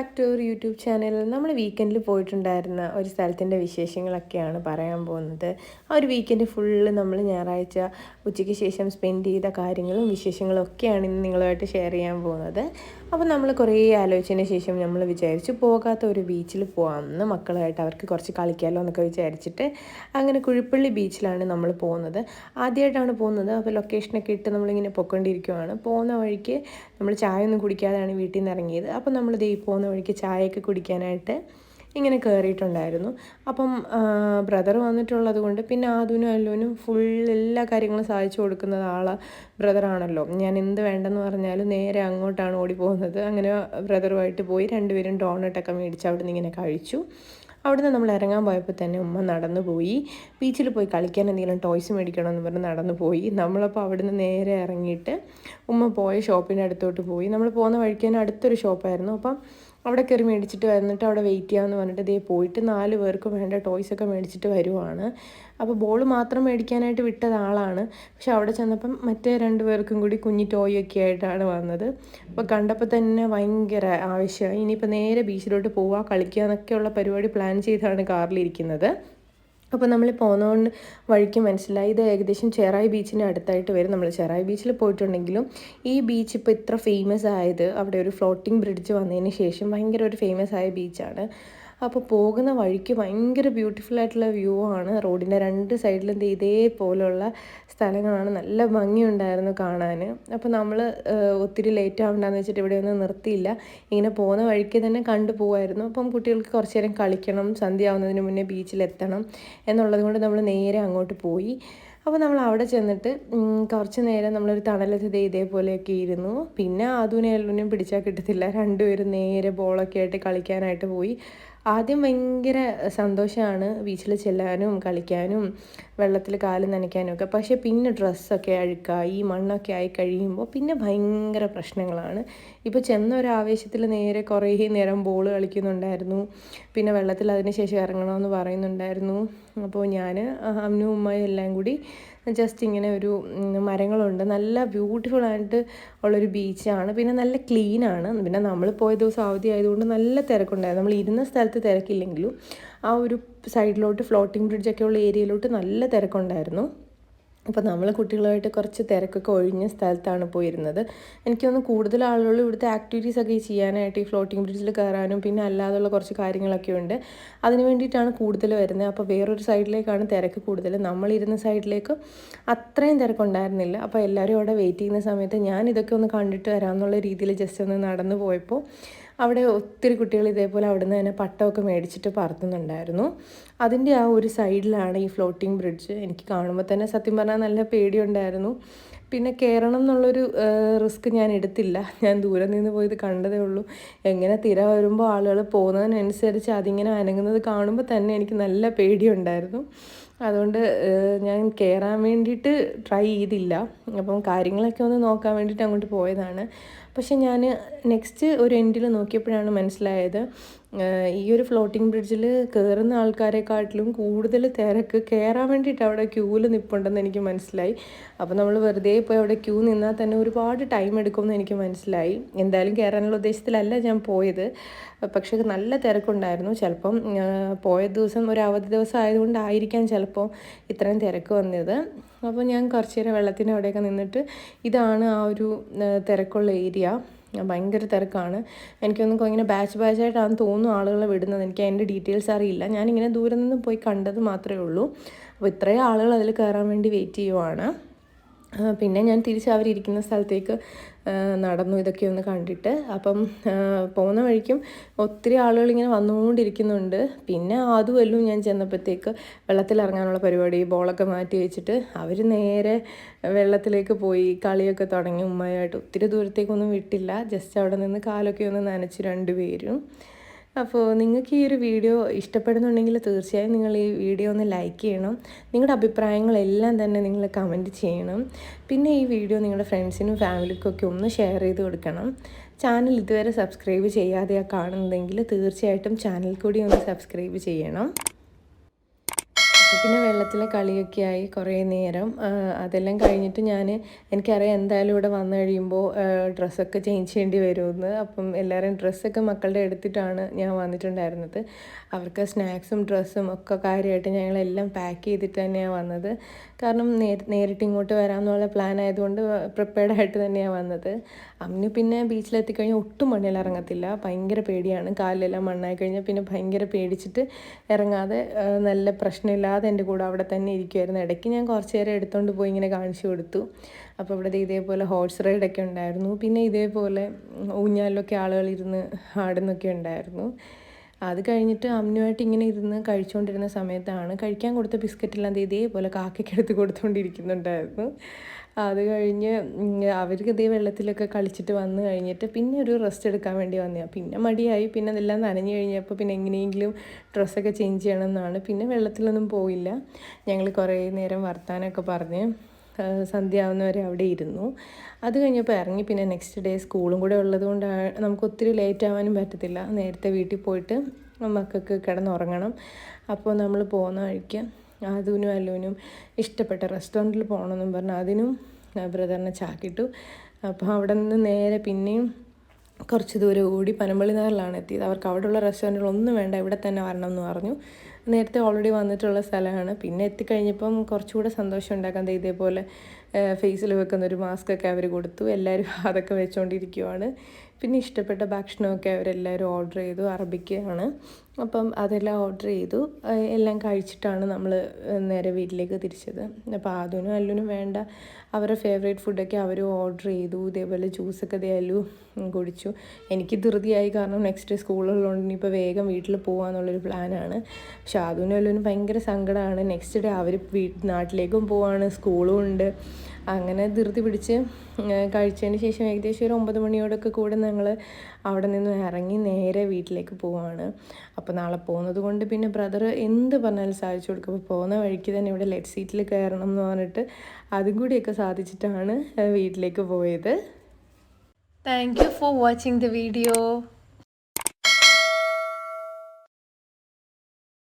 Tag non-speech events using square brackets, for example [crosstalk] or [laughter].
Back to our YouTube channel നമ്മൾ വീക്കെൻഡിൽ പോയിട്ടുണ്ടായിരുന്ന ഒരു സ്ഥലത്തിന്റെ വിശേഷങ്ങളൊക്കെയാണ് പറയാൻ പോകുന്നത്. ആ ഒരു വീക്കെൻഡ് ഫുള്ള് നമ്മൾ ഞായറാഴ്ച ഉച്ചയ്ക്ക് ശേഷം സ്പെൻഡ് ചെയ്ത കാര്യങ്ങളും വിശേഷങ്ങളും ഒക്കെയാണ് ഇന്ന് നിങ്ങളുമായിട്ട് ഷെയർ ചെയ്യാൻ പോകുന്നത്. അപ്പോൾ നമ്മൾ കുറേ ആലോചിച്ചതിന് ശേഷം നമ്മൾ വിചാരിച്ചു പോകാത്ത ഒരു ബീച്ചിൽ പോകാമെന്ന് മക്കളായിട്ട് അവർക്ക് കുറച്ച് കളിക്കാമല്ലോ എന്നൊക്കെ വിചാരിച്ചിട്ട് അങ്ങനെ കുഴിപ്പള്ളി ബീച്ചിലാണ് നമ്മൾ പോകുന്നത്. ആദ്യമായിട്ടാണ് പോകുന്നത്. അപ്പോൾ ലൊക്കേഷനൊക്കെ ഇട്ട് നമ്മളിങ്ങനെ പൊക്കൊണ്ടിരിക്കുവാണ്. പോകുന്ന വഴിക്ക് നമ്മൾ ചായ ഒന്നും കുടിക്കാതെയാണ് വീട്ടിൽ നിന്ന് ഇറങ്ങിയത്. അപ്പോൾ നമ്മൾ ദേ പോകുന്ന വഴിക്ക് ചായയൊക്കെ കുടിക്കാനായിട്ട് ഇങ്ങനെ കയറിയിട്ടുണ്ടായിരുന്നു അപ്പം ബ്രദർ വന്നിട്ടുള്ളത് കൊണ്ട് പിന്നെ ആദുനും അല്ലുവിനും ഫുൾ എല്ലാ കാര്യങ്ങളും സാധിച്ചു കൊടുക്കുന്നത് ആളെ ബ്രദറാണല്ലോ ഞാൻ എന്ത് വേണ്ടെന്ന് പറഞ്ഞാലും നേരെ അങ്ങോട്ടാണ് ഓടി പോകുന്നത് അങ്ങനെ ബ്രദറുമായിട്ട് പോയി രണ്ടുപേരും ഡോണട്ടൊക്കെ മേടിച്ച് അവിടെ നിന്ന് ഇങ്ങനെ കഴിച്ചു. അവിടുന്ന് നമ്മൾ ഇറങ്ങാൻ പോയപ്പോൾ തന്നെ ഉമ്മ നടന്നു പോയി. ബീച്ചിൽ പോയി കളിക്കാൻ എന്തെങ്കിലും ടോയ്സ് മേടിക്കണമെന്ന് പറഞ്ഞ് നടന്നു പോയി. നമ്മളപ്പോൾ അവിടുന്ന് നേരെ ഇറങ്ങിയിട്ട് ഉമ്മ പോയ ഷോപ്പിന്റെ അടുത്തോട്ട് പോയി. നമ്മൾ പോകുന്ന വഴിക്ക് തന്നെ അടുത്തൊരു ഷോപ്പായിരുന്നു അപ്പം അവിടെ കയറി മേടിച്ചിട്ട് വന്നിട്ട് അവിടെ വെയിറ്റ് ചെയ്യാമെന്ന് പറഞ്ഞിട്ട് ദേ പോയിട്ട് നാല് പേർക്ക് വേണ്ട ടോയ്സൊക്കെ മേടിച്ചിട്ട് വരുവാണ്. അപ്പോൾ ബോൾ മാത്രം മേടിക്കാനായിട്ട് വിട്ടത് ആളാണ്. പക്ഷെ അവിടെ ചെന്നപ്പം മറ്റേ രണ്ട് പേർക്കും കൂടി കുഞ്ഞി ടോയ് ഒക്കെ ആയിട്ടാണ് വന്നത്. അപ്പോൾ കണ്ടപ്പോൾ തന്നെ ഭയങ്കര ആവശ്യമായി ഇനിയിപ്പോൾ നേരെ ബീച്ചിലോട്ട് പോവുക കളിക്കുക എന്നൊക്കെയുള്ള പരിപാടി പ്ലാൻ ചെയ്താണ് കാറിലിരിക്കുന്നത് അപ്പോൾ നമ്മൾ പോകുന്നതുകൊണ്ട് വഴിക്ക് മനസ്സിലായി. ഇത് ഏകദേശം ചെറായി ബീച്ചിന്റെ അടുത്തായിട്ട് വരും. നമ്മൾ ചെറായി ബീച്ചിൽ പോയിട്ടുണ്ടെങ്കിലും ഈ ബീച്ച് ഇപ്പോൾ ഇത്ര ഫേമസ് ആയത് അവിടെ ഒരു ഫ്ലോട്ടിംഗ് ബ്രിഡ്ജ് വന്നതിന് ശേഷം ഭയങ്കര ഒരു ഫേമസ് ആയ ബീച്ചാണ്. അപ്പോൾ പോകുന്ന വഴിക്ക് ഭയങ്കര ബ്യൂട്ടിഫുൾ ആയിട്ടുള്ള വ്യൂ ആണ്. റോഡിന്റെ രണ്ട് സൈഡിലും ഇതേപോലെയുള്ള സ്ഥലങ്ങളാണ്. നല്ല ഭംഗിയുണ്ടായിരുന്നു കാണാൻ അപ്പോൾ നമ്മൾ ഒത്തിരി ലേറ്റ് ആവണ്ടെന്ന് വെച്ചിട്ട് ഇവിടെ ഒന്നും നിർത്തിയില്ല. ഇങ്ങനെ പോകുന്ന വഴിക്ക് തന്നെ കണ്ടു പോകുമായിരുന്നു അപ്പം കുട്ടികൾക്ക് കുറച്ച് നേരം കളിക്കണം സന്ധ്യ ആവുന്നതിന് മുന്നേ ബീച്ചിലെത്തണം എന്നുള്ളത് കൊണ്ട് നമ്മൾ നേരെ അങ്ങോട്ട് പോയി. അപ്പോൾ നമ്മൾ അവിടെ ചെന്നിട്ട് കുറച്ച് നേരം നമ്മളൊരു തണലത്ത് ഇതേപോലെയൊക്കെ ഇരുന്നു. പിന്നെ ആദൂനെ എല്ലുവിനെയും പിടിച്ചാൽ കിട്ടത്തില്ല. രണ്ടുപേരും നേരെ ബോളൊക്കെ ആയിട്ട് കളിക്കാനായിട്ട് പോയി. ആദ്യം ഭയങ്കര സന്തോഷമാണ് ബീച്ചിൽ ചെല്ലാനും കളിക്കാനും വെള്ളത്തിൽ കാൽ നനയ്ക്കാനും ഒക്കെ. പക്ഷേ പിന്നെ ഡ്രസ്സൊക്കെ അഴുക്കായി മണ്ണൊക്കെ ആയി കഴിയുമ്പോൾ പിന്നെ ഭയങ്കര പ്രശ്നങ്ങളാണ്. ഇപ്പോൾ ചെന്ന ഒരു നേരെ കുറേ നേരം ബോൾ കളിക്കുന്നുണ്ടായിരുന്നു. പിന്നെ വെള്ളത്തിൽ അതിന് ശേഷം ഇറങ്ങണമെന്ന് പറയുന്നുണ്ടായിരുന്നു. അപ്പോൾ ഞാൻ അമ്മനും ഉമ്മയും എല്ലാം കൂടി ജസ്റ്റ് ഇങ്ങനെ ഒരു മരങ്ങളുണ്ട്. നല്ല ബ്യൂട്ടിഫുൾ ആയിട്ട് ഉള്ളൊരു ബീച്ചാണ് പിന്നെ നല്ല ക്ലീനാണ് പിന്നെ നമ്മൾ പോയ ദിവസം അവധി ആയതുകൊണ്ട് നല്ല തിരക്കുണ്ടായിരുന്നു. നമ്മൾ ഇരുന്ന സ്ഥലത്ത് തിരക്കില്ലെങ്കിലും ആ ഒരു സൈഡിലോട്ട് ഫ്ലോട്ടിംഗ് ബ്രിഡ്ജൊക്കെ ഉള്ള ഏരിയയിലോട്ട് നല്ല തിരക്കുണ്ടായിരുന്നു. അപ്പോൾ നമ്മൾ കുട്ടികളുമായിട്ട് കുറച്ച് തിരക്കൊക്കെ ഒഴിഞ്ഞ സ്ഥലത്താണ് പോയിരുന്നത്. എനിക്കൊന്ന് കൂടുതൽ ആളുകൾ ഇവിടുത്തെ ആക്ടിവിറ്റീസ് ഒക്കെ ചെയ്യാനായിട്ട് ഈ ഫ്ലോട്ടിംഗ് ബ്രിഡ്ജിൽ കയറാനും പിന്നെ അല്ലാതുള്ള കുറച്ച് കാര്യങ്ങളൊക്കെ ഉണ്ട്. അതിന് വേണ്ടിയിട്ടാണ് കൂടുതൽ വരുന്നത്. അപ്പോൾ വേറൊരു സൈഡിലേക്കാണ് തിരക്ക് കൂടുതൽ. നമ്മളിരുന്ന സൈഡിലേക്ക് അത്രയും തിരക്കുണ്ടായിരുന്നില്ല. അപ്പോൾ എല്ലാവരും അവിടെ വെയിറ്റ് ചെയ്യുന്ന സമയത്ത് ഞാൻ ഇതൊക്കെ ഒന്ന് കണ്ടിട്ട് വരാമെന്നുള്ള രീതിയിൽ ജസ്റ്റ് ഒന്ന് നടന്നു പോയപ്പോൾ അവിടെ ഒത്തിരി കുട്ടികൾ ഇതേപോലെ അവിടെ നിന്ന് തന്നെ പട്ടമൊക്കെ മേടിച്ചിട്ട് പറത്തുന്നുണ്ടായിരുന്നു. അതിന്റെ ആ ഒരു സൈഡിലാണ് ഈ ഫ്ലോട്ടിംഗ് ബ്രിഡ്ജ് എനിക്ക് കാണുമ്പോൾ തന്നെ സത്യം പറഞ്ഞാൽ നല്ല പേടിയുണ്ടായിരുന്നു. പിന്നെ കയറണം എന്നുള്ളൊരു റിസ്ക് ഞാൻ എടുത്തില്ല. ഞാൻ ദൂരെ നിന്ന് പോയത് കണ്ടതേ ഉള്ളൂ. എങ്ങനെ തിര വരുമ്പോൾ ആളുകൾ പോകുന്നതിനനുസരിച്ച് അതിങ്ങനെ അനങ്ങുന്നത് കാണുമ്പോൾ തന്നെ എനിക്ക് നല്ല പേടിയുണ്ടായിരുന്നു. അതുകൊണ്ട് ഞാൻ കയറാൻ വേണ്ടിയിട്ട് ട്രൈ ചെയ്തില്ല. അപ്പം കാര്യങ്ങളൊക്കെ ഒന്ന് നോക്കാൻ വേണ്ടിയിട്ട് അങ്ങോട്ട് പോയതാണ്. പക്ഷെ ഞാൻ നെക്സ്റ്റ് ഒരു എൻഡിൽ നോക്കിയപ്പോഴാണ് മനസ്സിലായത്. ഈ ഒരു ഫ്ലോട്ടിംഗ് ബ്രിഡ്ജിൽ കയറുന്ന ആൾക്കാരെക്കാട്ടിലും കൂടുതൽ തിരക്ക് കയറാൻ വേണ്ടിയിട്ട് അവിടെ ക്യൂവിൽ നിൽപ്പുണ്ടെന്ന് എനിക്ക് മനസ്സിലായി. അപ്പോൾ നമ്മൾ വെറുതെ പോയി അവിടെ ക്യൂ നിന്നാൽ തന്നെ ഒരുപാട് ടൈം എടുക്കുമെന്ന് എനിക്ക് മനസ്സിലായി. എന്തായാലും കയറാനുള്ള ഉദ്ദേശത്തിലല്ല ഞാൻ പോയത്. പക്ഷേ നല്ല തിരക്കുണ്ടായിരുന്നു. ചിലപ്പം പോയ ദിവസം ഒരു അവധി ദിവസം ആയതുകൊണ്ടായിരിക്കാം ചിലപ്പോൾ ഇത്രയും തിരക്ക് വന്നത്. അപ്പോൾ ഞാൻ കുറച്ച് നേരം വെള്ളത്തിന്റെ അവിടെയൊക്കെ നിന്നിട്ട് ഇതാണ് ആ ഒരു തിരക്കുള്ള ഏരിയ ഭയങ്കര തിരക്കാണ്. എനിക്കൊന്നും ഇങ്ങനെ ബാച്ച് ബാച്ചായിട്ടാണ് തോന്നുന്നു ആളുകളെ വിടുന്നത്. എനിക്ക് അതിന്റെ ഡീറ്റെയിൽസ് അറിയില്ല. ഞാനിങ്ങനെ ദൂരെ നിന്ന് പോയി കണ്ടത് മാത്രമേ ഉള്ളൂ. അപ്പോൾ ഇത്രയും ആളുകൾ അതിൽ കയറാൻ വേണ്ടി വെയിറ്റ് ചെയ്യുവാണ്. പിന്നെ ഞാൻ തിരിച്ച് അവരിയ്ക്കുന്ന സ്ഥലത്തേക്ക് നടന്നു ഇതൊക്കെ ഒന്ന് കണ്ടിട്ട്. അപ്പം പോകുന്ന വഴിക്കും ഒത്തിരി ആളുകൾ ഇങ്ങനെ വന്നുകൊണ്ടിരിക്കുന്നുണ്ട്. പിന്നെ അതുമല്ലും ഞാൻ ചെന്നപ്പോഴത്തേക്ക് വെള്ളത്തിലിറങ്ങാനുള്ള പരിപാടി ബോളൊക്കെ മാറ്റി വെച്ചിട്ട് അവർ നേരെ വെള്ളത്തിലേക്ക് പോയി കളിയൊക്കെ തുടങ്ങി. ഉമ്മയായിട്ട് ഒത്തിരി ദൂരത്തേക്കൊന്നും വിട്ടില്ല. ജസ്റ്റ് അവിടെ നിന്ന് കാലൊക്കെ ഒന്ന് നനച്ച് രണ്ടുപേരും. അപ്പോൾ നിങ്ങൾക്ക് ഈ ഒരു വീഡിയോ ഇഷ്ടപ്പെടുന്നുണ്ടെങ്കിൽ തീർച്ചയായും നിങ്ങൾ ഈ വീഡിയോ ഒന്ന് ലൈക്ക് ചെയ്യണം. നിങ്ങളുടെ അഭിപ്രായങ്ങളെല്ലാം തന്നെ നിങ്ങൾ കമന്റ് ചെയ്യണം. പിന്നെ ഈ വീഡിയോ നിങ്ങളുടെ ഫ്രണ്ട്സിനും ഫാമിലിക്കൊക്കെ ഒന്ന് ഷെയർ ചെയ്ത് കൊടുക്കണം. ചാനൽ ഇതുവരെ സബ്സ്ക്രൈബ് ചെയ്യാതെയാണ് കാണുന്നതെങ്കിൽ തീർച്ചയായിട്ടും ചാനൽ കൂടി ഒന്ന് സബ്സ്ക്രൈബ് ചെയ്യണം. പിന്നെ വെള്ളത്തിലെ കളിയൊക്കെ ആയി കുറേ നേരം. അതെല്ലാം കഴിഞ്ഞിട്ട് ഞാൻ എനിക്കറിയാം എന്തായാലും ഇവിടെ വന്നു കഴിയുമ്പോൾ ഡ്രസ്സൊക്കെ ചേഞ്ച് ചെയ്യേണ്ടി വരുമെന്ന്. അപ്പം എല്ലാവരും ഡ്രസ്സൊക്കെ മക്കളുടെ എടുത്തിട്ടാണ് ഞാൻ വന്നിട്ടുണ്ടായിരുന്നത്. അവർക്ക് സ്നാക്സും ഡ്രസ്സും ഒക്കെ കാര്യമായിട്ട് ഞങ്ങളെല്ലാം പാക്ക് ചെയ്തിട്ട് തന്നെയാണ് വന്നത്. കാരണം നേരിട്ട് ഇങ്ങോട്ട് വരാമെന്നുള്ള പ്ലാൻ ആയതുകൊണ്ട് പ്രിപ്പയർഡ് ആയിട്ട് തന്നെയാണ് വന്നത്. അമ്മിന് പിന്നെ ബീച്ചിലെത്തിക്കഴിഞ്ഞാൽ ഒട്ടും മണ്ണിൽ ഇറങ്ങത്തില്ല. ഭയങ്കര പേടിയാണ്. കാലിലെല്ലാം മണ്ണായി കഴിഞ്ഞാൽ പിന്നെ ഭയങ്കര പേടിച്ചിട്ട് ഇറങ്ങാതെ നല്ല പ്രശ്നമില്ലാതെ എന്റെ കൂടെ അവിടെ തന്നെ ഇരിക്കുമായിരുന്നു ഇടയ്ക്ക് ഞാൻ കുറച്ച് നേരം എടുത്തുകൊണ്ട് പോയി ഇങ്ങനെ കാണിച്ചു കൊടുത്തു. അപ്പോൾ ഇവിടെ ഇതേപോലെ ഹോഴ്സ് റൈഡൊക്കെ ഉണ്ടായിരുന്നു. പിന്നെ ഇതേപോലെ ഊഞ്ഞാലിലൊക്കെ ആളുകൾ ഇരുന്ന് ആടുന്നൊക്കെ ഉണ്ടായിരുന്നു. അത് കഴിഞ്ഞിട്ട് അമ്മയുമായിട്ട് ഇങ്ങനെ ഇരുന്ന് കഴിച്ചുകൊണ്ടിരുന്ന സമയത്താണ് കഴിക്കാൻ കൊടുത്ത ബിസ്ക്കറ്റെല്ലാം ഇതേപോലെ കാക്കയ്ക്ക് എടുത്ത് കൊടുത്തുകൊണ്ടിരിക്കുന്നുണ്ടായിരുന്നു അത് കഴിഞ്ഞ് അവർക്ക് ഇതേ വെള്ളത്തിലൊക്കെ കളിച്ചിട്ട് വന്ന് കഴിഞ്ഞിട്ട് പിന്നെ ഒരു റെസ്റ്റ് എടുക്കാൻ വേണ്ടി വന്നതാണ് പിന്നെ മടിയായി. പിന്നെ അതെല്ലാം നനഞ്ഞു കഴിഞ്ഞപ്പോൾ പിന്നെ എങ്ങനെയെങ്കിലും ഡ്രസ്സൊക്കെ ചേഞ്ച് ചെയ്യണമെന്നാണ് പിന്നെ വെള്ളത്തിലൊന്നും പോയില്ല. ഞങ്ങൾ കുറേ നേരം വർത്താനമൊക്കെ പറഞ്ഞ്. ആ, സന്ധ്യ ആവുന്നവരെ അവിടെ ഇരുന്നു. അത് കഴിഞ്ഞപ്പോൾ ഇറങ്ങി. പിന്നെ നെക്സ്റ്റ് ഡേ സ്കൂളും കൂടെ ഉള്ളത് കൊണ്ട് നമുക്ക് ഒത്തിരി ലേറ്റ് ആവാനും പറ്റത്തില്ല. നേരത്തെ വീട്ടിൽ പോയിട്ട് മക്കൾക്ക് കിടന്നുറങ്ങണം. അപ്പോൾ നമ്മൾ പോകുന്ന വഴിക്ക് അതുവിനും അല്ലുവിനും ഇഷ്ടപ്പെട്ട റെസ്റ്റോറന്റിൽ പോകണമെന്നും പറഞ്ഞു. അതിനും ബ്രദറിനെ ചാക്കിട്ടു. അപ്പോൾ അവിടെ നിന്ന് നേരെ പിന്നെയും കുറച്ച് ദൂരം ഓടി പനമ്പള്ളി നഗറിലാണ് എത്തിയത്. അവർക്ക് അവിടെയുള്ള റെസ്റ്റോറന്റുകളൊന്നും വേണ്ട. ഇവിടെ തന്നെ വരണം എന്ന് പറഞ്ഞു. നേരത്തെ ഓൾറെഡി വന്നിട്ടുള്ള സ്ഥലമാണ്. പിന്നെ എത്തിക്കഴിഞ്ഞപ്പം കുറച്ചുകൂടെ സന്തോഷം ഉണ്ടാക്കാൻ ഇതേപോലെ ഫേസിൽ വെക്കുന്ന ഒരു മാസ്ക് ഒക്കെ അവർ കൊടുത്തു. എല്ലാവരും [laughs] അതൊക്കെ വെച്ചുകൊണ്ടിരിക്കുവാണ് പിന്നെ ഇഷ്ടപ്പെട്ട ഭക്ഷണമൊക്കെ അവരെല്ലാവരും ഓർഡർ ചെയ്തു അറബിക്കാണ്. അപ്പം അതെല്ലാം ഓർഡർ ചെയ്തു. എല്ലാം കഴിച്ചിട്ടാണ് നമ്മൾ നേരെ വീട്ടിലേക്ക് തിരിച്ചത്. അപ്പോൾ ആദ്യനും അല്ലുനും വേണ്ട. അവരുടെ ഫേവറേറ്റ് ഫുഡൊക്കെ അവർ ഓർഡർ ചെയ്തു. ഇതേപോലെ ജ്യൂസൊക്കെ ദേ കുടിച്ചു. എനിക്ക് ധൃതിയായി കാരണം നെക്സ്റ്റ് ഡേ സ്കൂളുള്ളതുകൊണ്ട് ഇനിയിപ്പോൾ വേഗം വീട്ടിൽ പോകാമെന്നുള്ളൊരു പ്ലാനാണ് പക്ഷെ ആദ്യനും അല്ലുനും ഭയങ്കര സങ്കടമാണ് നെക്സ്റ്റ് ഡേ അവർ നാട്ടിലേക്കും പോവാണ്. സ്കൂളും ഉണ്ട്. അങ്ങനെ ധൃതി പിടിച്ച് കഴിച്ചതിന് ശേഷം ഏകദേശം ഒരു ഒമ്പത് മണിയോടൊക്കെ കൂടെ ഞങ്ങൾ അവിടെ നിന്ന് ഇറങ്ങി നേരെ വീട്ടിലേക്ക് പോവാണ്. അപ്പോൾ നാളെ പോകുന്നത് കൊണ്ട് പിന്നെ ബ്രദർ എന്ത് പറഞ്ഞാലും സാധിച്ചു കൊടുക്കും. അപ്പോൾ പോകുന്ന വഴിക്ക് തന്നെ ഇവിടെ ലെറ്റ് സീറ്റിൽ കയറണം എന്ന് പറഞ്ഞിട്ട് അതും കൂടിയൊക്കെ സാധിച്ചിട്ടാണ് വീട്ടിലേക്ക് പോയത്. Thank you for watching the video